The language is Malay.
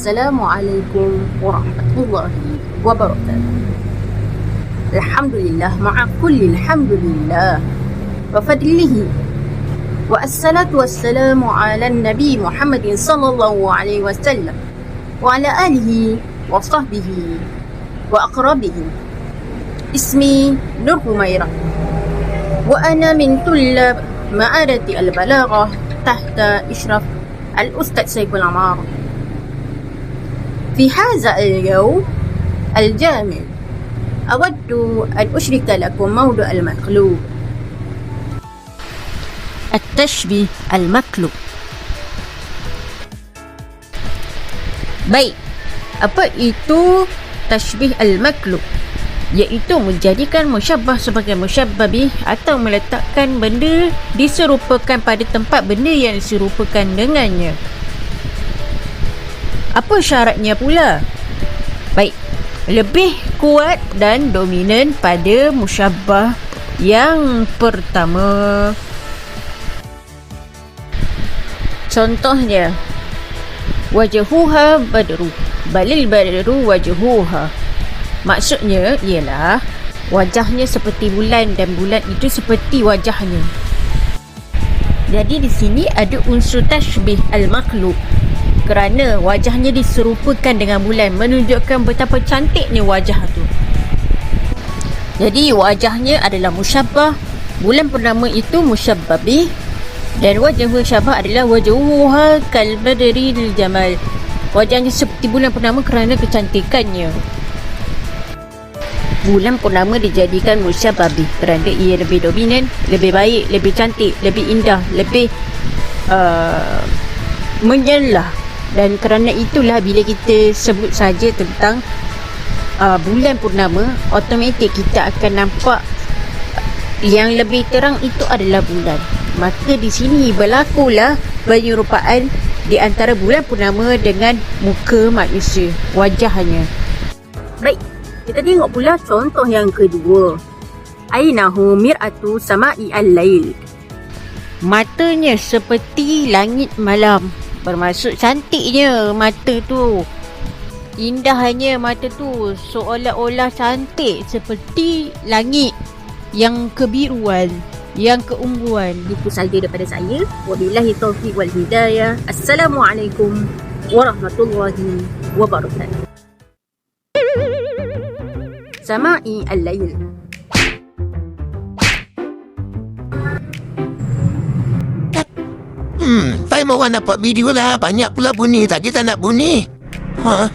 السلام عليكم ورحمة الله وبركاته. الحمد لله مع كل الحمد لله وفضله. والصلاة والسلام على النبي محمد صلى الله عليه وسلم وعلى آله وصحبه وأقربه. اسمي نور هميرة وأنا من طلاب معارة البلاغة تحت إشراف الأستاذ سيف العمار. في هذا اليوم الجامع أود أن أشرك لكم موضوع المقلوب التشبيه المقلوب Baik, apa itu tashbih al-maklub? Iaitu menjadikan musyabbah sebagai musyabbabih atau meletakkan benda diserupakan pada tempat benda yang diserupakan dengannya. Apa syaratnya pula? Baik, lebih kuat dan dominan pada musyabbah yang pertama. Contohnya, wajahuha badru. Balil badru wajahuha. Maksudnya ialah wajahnya seperti bulan dan bulan itu seperti wajahnya. Jadi di sini ada unsur tashbih al-makhluk kerana wajahnya diserupakan dengan bulan menunjukkan betapa cantiknya wajah tu. Jadi wajahnya adalah musyabbah, bulan purnama itu musyabbabi dan wajah musyabbah adalah wajhuha kal badri lil jamal. Wajahnya seperti bulan purnama kerana kecantikannya. Bulan purnama dijadikan musyabbabih kerana ia lebih dominan, lebih baik, lebih cantik, lebih indah, lebih uh, menyelah dan kerana itulah bila kita sebut saja tentang uh, bulan purnama automatik kita akan nampak yang lebih terang itu adalah bulan. Maka di sini berlakulah penyerupaan di antara bulan purnama dengan muka manusia wajahnya. Baik kita tengok pula contoh yang kedua. Ainahu mir'atu sama'i al-lail. Matanya seperti langit malam Bermaksud cantiknya mata tu. Indahnya mata tu Seolah-olah cantik Seperti langit Yang kebiruan Yang keungguan. Itu saja daripada saya. Wabillahi taufiq wal hidayah. Assalamualaikum Warahmatullahi Wabarakatuh. Sama'i al-layl Hmm, time orang buat video lah. Banyak pula bunyi. Tadi tak nak bunyi. Ha?